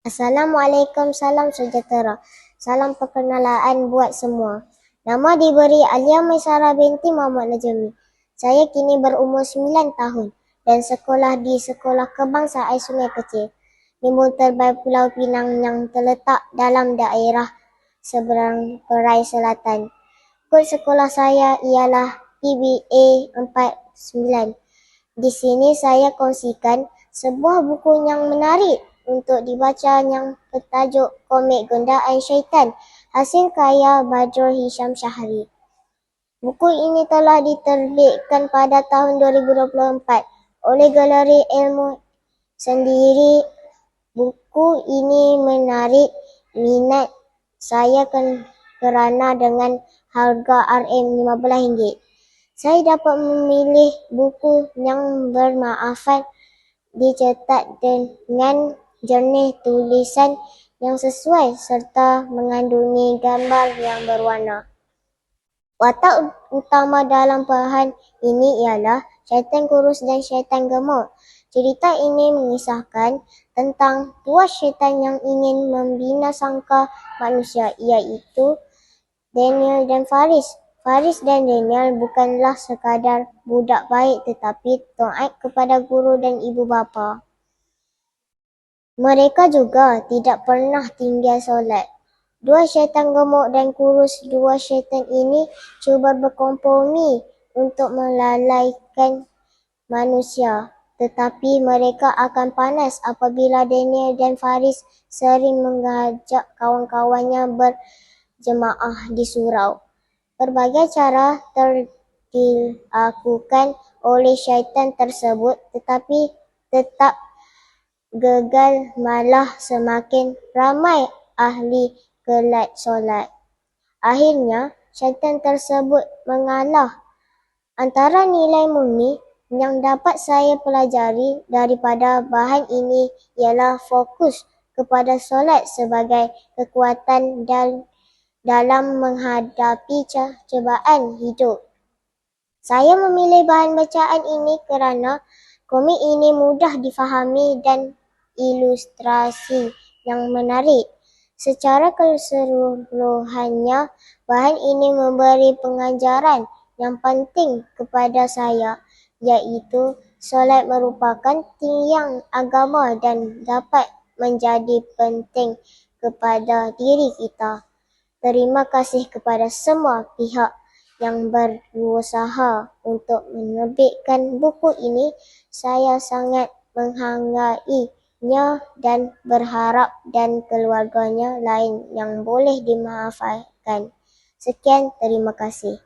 Assalamualaikum, salam sejahtera. Salam perkenalan buat semua. Nama diberi Alia Maisara binti Muhammad Najmi. Saya kini berumur 9 tahun dan sekolah di Sekolah Kebangsaan Sungai Kecil, Limbung Terbaik Pulau Pinang yang terletak dalam daerah seberang Perai Selatan. Kod sekolah saya ialah PBA 49. Di sini saya kongsikan sebuah buku yang menarik untuk dibaca yang bertajuk Komik Gondaan Syaitan hasil karya Badrul Hisham Syahri. Buku ini telah diterbitkan pada tahun 2024 oleh Galeri Ilmu sendiri. Buku ini menarik minat saya kerana dengan harga RM15. Saya dapat memilih buku yang bermanfaat dicetak dengan jernih tulisan yang sesuai serta mengandungi gambar yang berwarna. Watak utama dalam perhang ini ialah syaitan kurus dan syaitan gemuk. Cerita ini mengisahkan tentang dua syaitan yang ingin membinasakan manusia iaitu Daniel dan Faris. Faris dan Daniel bukanlah sekadar budak baik tetapi taat kepada guru dan ibu bapa. Mereka juga tidak pernah tinggal solat. Dua syaitan gemuk dan kurus dua syaitan ini cuba berkompromi untuk melalaikan manusia. Tetapi mereka akan panas apabila Daniel dan Faris sering mengajak kawan-kawannya berjemaah di surau. Berbagai cara dilakukan oleh syaitan tersebut tetapi tetap gagal malah semakin ramai ahli kelat solat. Akhirnya, syaitan tersebut mengalah. Antara nilai murni yang dapat saya pelajari daripada bahan ini ialah fokus kepada solat sebagai kekuatan dan dalam menghadapi cubaan hidup. Saya memilih bahan bacaan ini kerana komik ini mudah difahami dan ilustrasi yang menarik. Secara keseluruhannya, bahan ini memberi pengajaran yang penting kepada saya iaitu solat merupakan tiang agama dan dapat menjadi penting kepada diri kita. Terima kasih kepada semua pihak yang berusaha untuk menerbitkan buku ini. Saya sangat menghargai nya dan berharap dan keluarganya lain yang boleh dimanfaatkan. Sekian, terima kasih.